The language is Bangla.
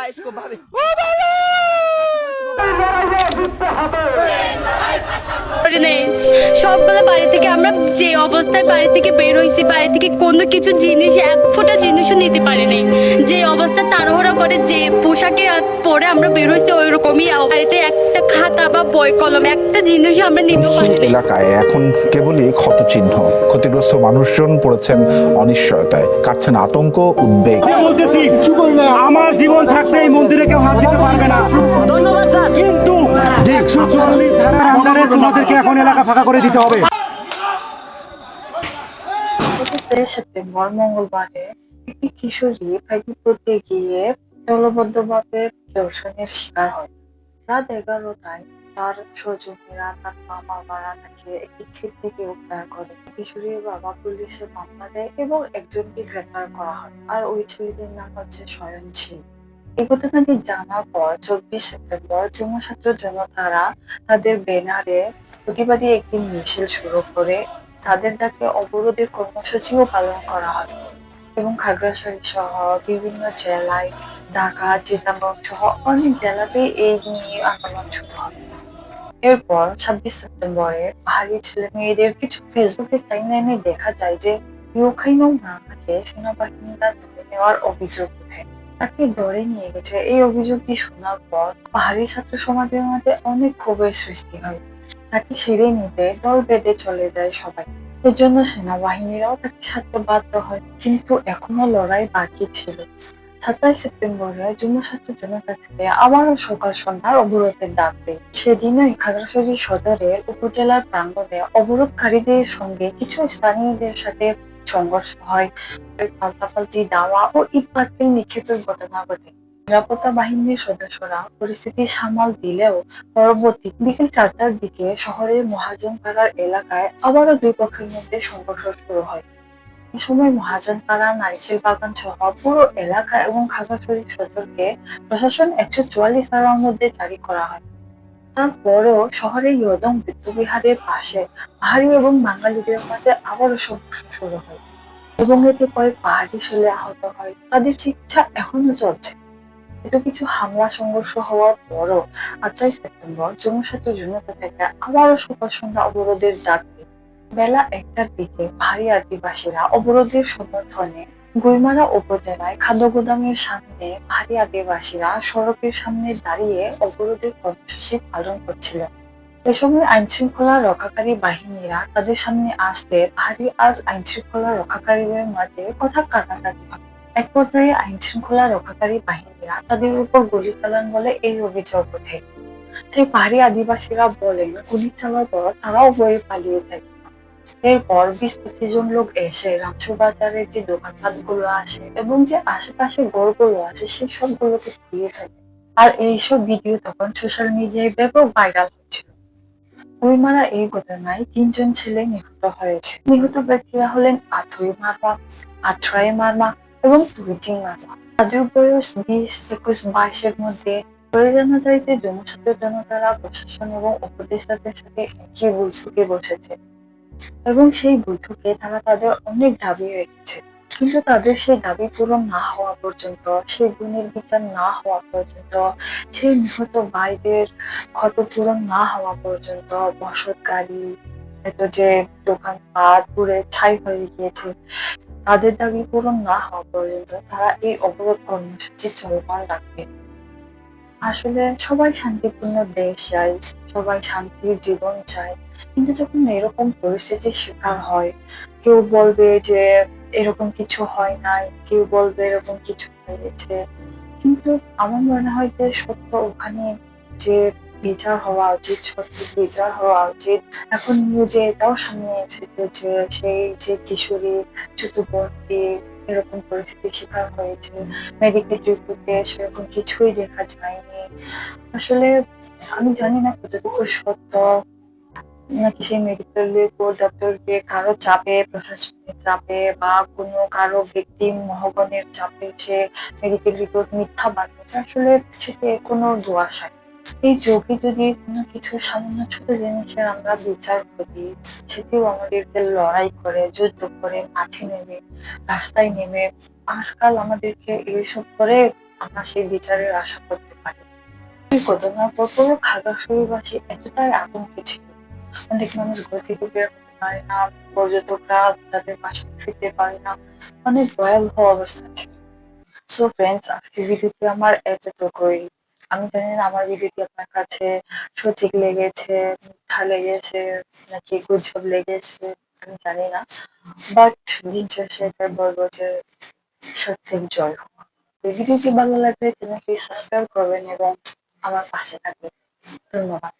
रहा है इसको भाभी করে নেই। সবগুলো বাড়ি থেকে আমরা যে অবস্থায় বাড়ি থেকে বের হয়েছি বাড়ি থেকে কোনো কিছু জিনিস এক ফোঁটা জিনিসও নিতে পারি নাই। যে অবস্থা তাড়াহুড়া করে যে পোশাকে পরে আমরা বের হয়েছি ওই রকমই বাড়িতে একটা খাতা বা বই কলম একটা জিনিসও আমরা নিতে পারি এলাকায় এখন কেবলই ক্ষতচিহ্ন। ক্ষতিগ্রস্ত মানুষজন পড়েছেন অনিশ্চয়তায়। কাটছেন আতঙ্ক উদ্বেগ। আমি বলতেছি আমার জীবন থাকতে এই মন্দিরে কেউ হাত দিতে পারবে না। ধন্যবাদ স্যার। কিন্তু একশো চুয়াল্লিশ ধারার আন্ডারে তোমাদেরকে এখন এলাকা ফাঁকা করে দিতে হবে। কিশোরীর বাবা এবং একজনকে গ্রেফতার করা হয়। আর ওই ছেলেটির নাম হচ্ছে স্বয়ংশীল এই ঘটনাটি জানার পর চব্বিশ সেপ্টেম্বর যুব ছাত্র জনতারা তাদের ব্যানারে প্রতিবাদী একটি মিছিল শুরু করে তাদের ডাকে অবরোধের কর্মসূচিও পালন করা হয় এবং খাগড়াছড়ি সহ বিভিন্ন জেলায়, ঢাকা, চিটাগং সহ অনেক জেলাতে এই নিয়ে আন্দোলন শুরু হয়। এরপর ছাব্বিশ সেপ্টেম্বরে পাহাড়ি ছেলে মেয়েদের কিছু ফেসবুকে টাইমলাইনে দেখা যায় যে ইউখাইনো মামাকে সেনাবাহিনীরা নেওয়ার অভিযোগ ওঠে। তাকে ধরে নিয়ে গেছে। এই অভিযোগটি শোনার পর পাহাড়ি ছাত্র সমাজের মধ্যে অনেক ক্ষোভের সৃষ্টি হয় তাকে সেরে নিতে দল বেঁধে চলে যায় সবাই। এর জন্য সেনাবাহিনীরাও তাকে ছাড়তে বাধ্য হয়, কিন্তু এখনও লড়াই বাকি ছিল। সাতাইশ সেপ্টেম্বরে যুব ছাত্র জনতা থেকে আবারও সকাল সন্ধ্যার অবরোধের ডাক দেয় সেদিনই খাগড়াছড়ি সদরের উপজেলার প্রাঙ্গণে অবরোধকারীদের সঙ্গে কিছু স্থানীয়দের সাথে সংঘর্ষ হয়। পাল্টাপাল্টি দাওয়া ও ইট পাটকেল নিক্ষেপের ঘটনা ঘটে। নিরাপত্তা বাহিনীর সদস্যরা পরিস্থিতি সামাল দিলেও পরবর্তী বিকেল চারটার দিকে শহরের মহাজনপাড়ার এলাকায় আবারও দুই পক্ষের মধ্যে সংঘর্ষ শুরু হয়। এ সময় মহাজনপাড়া নারিকেল বাগান সহ পুরো এলাকা এবং খাগড়াছড়ি সদরকে প্রশাসন একশো চুয়াল্লিশ ধারার মধ্যে জারি করা হয়। তারপরেও শহরের ইয়দং বিদ্যুবিহারের পাশে পাহাড়ি এবং বাঙালিদের মধ্যে আবারও সংঘর্ষ শুরু হয় এবং এতে কয়েক পাহাড়ি ছেলে আহত হয়। তাদের চিকিৎসা এখনও চলছে। এত কিছু হামলা, সংঘর্ষ হওয়ার পরও সেপ্টেম্বর থেকে আবারও সন্ধ্যা অবরোধের বেলা একটার দিকে ভারী আদিবাসীরা অবরোধের সমর্থনে গুইমারা উপজেলায় খাদ্য গুদামের সামনে ভারী আদিবাসীরা সড়কের সামনে দাঁড়িয়ে অবরোধের কর্মসূচি পালন করছিল। এ সময় আইন শৃঙ্খলা রক্ষাকারী বাহিনীরা তাদের সামনে আসতে ভারী আর আইন শৃঙ্খলা রক্ষাকারীদের মাঝে কথা কাটাকাটি হয়। এক পর্যায়ে আইন শৃঙ্খলা রক্ষাকারী বাহিনীরা তাদের উপর গুলি চালান বলে এই অভিযোগ ওঠে। সেই পাহাড়ি আদিবাসীরা বলেন, গুলি চালার পর তারাও বয়ে পালিয়ে যায়। এরপর বিশ পঁচিশ জন লোক এসে রামসু বাজারের যে দোকানপাটগুলো আসে এবং যে আশেপাশে গড়গুলো আসে, সেই সবগুলোকে ঘুরিয়ে ফেলে। আর এইসব ভিডিও তখন সোশ্যাল মিডিয়ায় ব্যাপক ভাইরাল হচ্ছিল বইমারা এই ঘটনায় তিনজন ছেলে নিহত হয়েছে। নিহত ব্যক্তিরা হলেন আথুই মারমা আঠরাই মারমা এবং তুইচিং মারমা তাদের বয়স বিশ, একুশ, বাইশের মধ্যে দায়িত্বে জনসাধারণ জনতারা প্রশাসন এবং উপদেষ্টাদের সাথে একই বৈঠকে বসেছে এবং সেই বৈঠকে তারা তাদের অনেক দাবি রেখেছে। কিন্তু তাদের সেই দাবি পূরণ না হওয়া পর্যন্ত, সেই গুণের বিচার না হওয়া পর্যন্ত, সেই নিহত ভাইদের ক্ষতপূরণ না হওয়া পর্যন্ত বসত গাড়ি এত যে দোকানপাট, পুরে ছাই হয়ে গিয়েছে, তাদের দাবি পূরণ না হওয়া পর্যন্ত তারা এই অবরোধ কর্মসূচি চলমান রাখবে। আসলে সবাই শান্তিপূর্ণ দেশ চায়, সবাই শান্তির জীবন চায়, কিন্তু যখন এরকম পরিস্থিতির শিকার হয়, কেউ বলবে যে এরকম কিছু হয় নাই, কেউ বলবে এরকম কিছু হয়েছে। কিন্তু আমার মনে হয় যে সত্য, ওখানে যে বিচার হওয়া উচিত, সত্য বিচার হওয়া উচিত। এখন নিউজে এটাও সামনে এসেছে যে সেই যে কিশোরী চতুর্বর্তী এরকম পরিস্থিতির শিকার হয়েছে মেডিকেল রিপোর্টে সেরকম কিছুই দেখা যায়নি। আসলে আমি জানি না কতটুকু সত্য নাকি সেই মেডিকেল রিপোর্ট ডক্টরকে কারও চাপে, প্রশাসনের চাপে বা কোনো কারও ব্যক্তি মহগণের চাপে সে মেডিকেল রিপোর্ট মিথ্যা বানিয়েছে আসলে সেতে কোনো দোয়াশা। এই যোগে যদি কোনো কিছু সামান্য ছোট জিনিসের আমরা বিচার করি, সেটিও আমাদেরকে লড়াই করে, যুদ্ধ করে, মাঠে নেমে, রাস্তায় নেমে, আজকাল আমাদেরকে এইসব করে আমরা সেই বিচারের আশা করতে পারি ঘটনার পর পুরো খাগড়াছড়িবাসী এতটাই আতঙ্কে ছিল অনেক মানুষ ঘর থেকে পারে না, পর্যটকরা তাদের পাশে ফিরতে পারে না। অনেক ভয়াবহ অবস্থা ছিল। সো ফ্রেন্ডস আজকে ভিডিওটি আমার এতটুকুই। আমি জানি না আমার ভিডিওটি আপনার কাছে সঠিক লেগেছে, মিথ্যা লেগেছে, নাকি গুজব লেগেছে, আমি জানি না। বাট দিন শেষে এটাই বলব যে সত্যের জয় ভিডিওটি ভালো লাগলে চ্যানেলটি সাবস্ক্রাইব করবেন এবং আমার পাশে থাকবেন। ধন্যবাদ।